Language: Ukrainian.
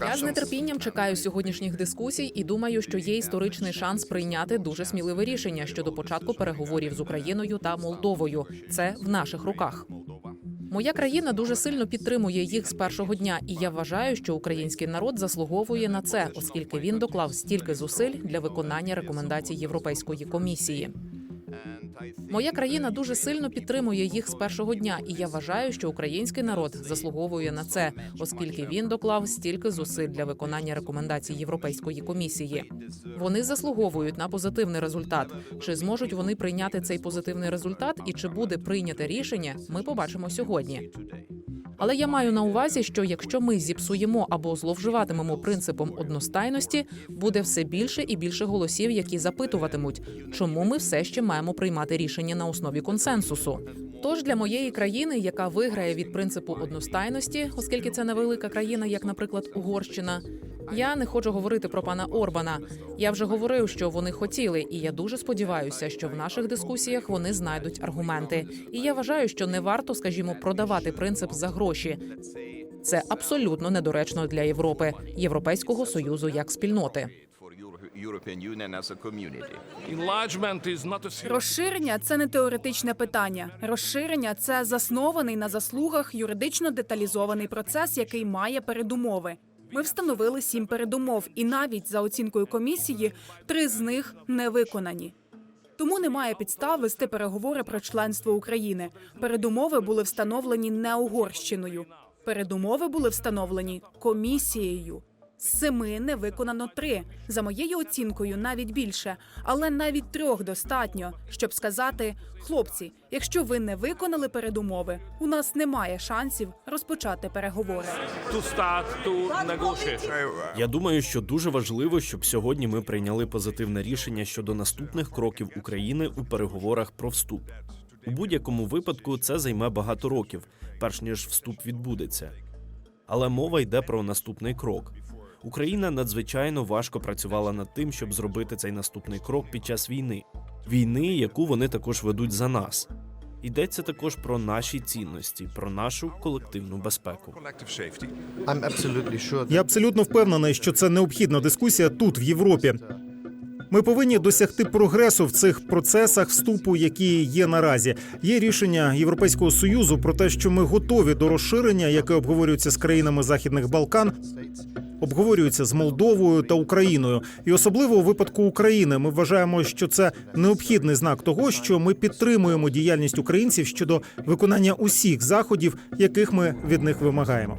Я з нетерпінням чекаю сьогоднішніх дискусій і думаю, що є історичний шанс прийняти дуже сміливе рішення щодо початку переговорів з Україною та Молдовою. Це в наших руках. Моя країна дуже сильно підтримує їх з першого дня, і я вважаю, що український народ заслуговує на це, оскільки він доклав стільки зусиль для виконання рекомендацій Європейської комісії. Моя країна дуже сильно підтримує їх з першого дня, і я вважаю, що український народ заслуговує на це, оскільки він доклав стільки зусиль для виконання рекомендацій Європейської комісії. Вони заслуговують на позитивний результат. Чи зможуть вони прийняти цей позитивний результат, і чи буде прийняте рішення, ми побачимо сьогодні. Але я маю на увазі, що якщо ми зіпсуємо або зловживатимемо принципом одностайності, буде все більше і більше голосів, які запитуватимуть, чому ми все ще маємо приймати рішення на основі консенсусу. Тож для моєї країни, яка виграє від принципу одностайності, оскільки це невелика країна, як, наприклад, Угорщина. Я не хочу говорити про пана Орбана. Я вже говорив, що вони хотіли, і я дуже сподіваюся, що в наших дискусіях вони знайдуть аргументи. І я вважаю, що не варто, скажімо, продавати принцип за гроші. Це абсолютно недоречно для Європи, Європейського союзу як спільноти. Розширення це не теоретичне питання. Розширення це заснований на заслугах юридично деталізований процес, який має передумови. Ми встановили сім передумов, і навіть за оцінкою комісії три з них не виконані. Тому немає підстав вести переговори про членство України. Передумови були встановлені не Угорщиною. Передумови були встановлені комісією. З семи не виконано три. За моєю оцінкою, навіть більше, але навіть трьох достатньо, щоб сказати: хлопці, якщо ви не виконали передумови, у нас немає шансів розпочати переговори. Я думаю, що дуже важливо, щоб сьогодні ми прийняли позитивне рішення щодо наступних кроків України у переговорах про вступ. У будь-якому випадку це займе багато років, перш ніж вступ відбудеться. Але мова йде про наступний крок. Україна надзвичайно важко працювала над тим, щоб зробити цей наступний крок під час війни, війни, яку вони також ведуть за нас. Йдеться також про наші цінності, про нашу колективну безпеку. Я абсолютно впевнений, що це необхідна дискусія тут, в Європі. Ми повинні досягти прогресу в цих процесах вступу, які є наразі. Є рішення Європейського союзу про те, що ми готові до розширення, яке обговорюється з країнами Західних Балкан, обговорюється з Молдовою та Україною. І особливо у випадку України ми вважаємо, що це необхідний знак того, що ми підтримуємо діяльність українців щодо виконання усіх заходів, яких ми від них вимагаємо.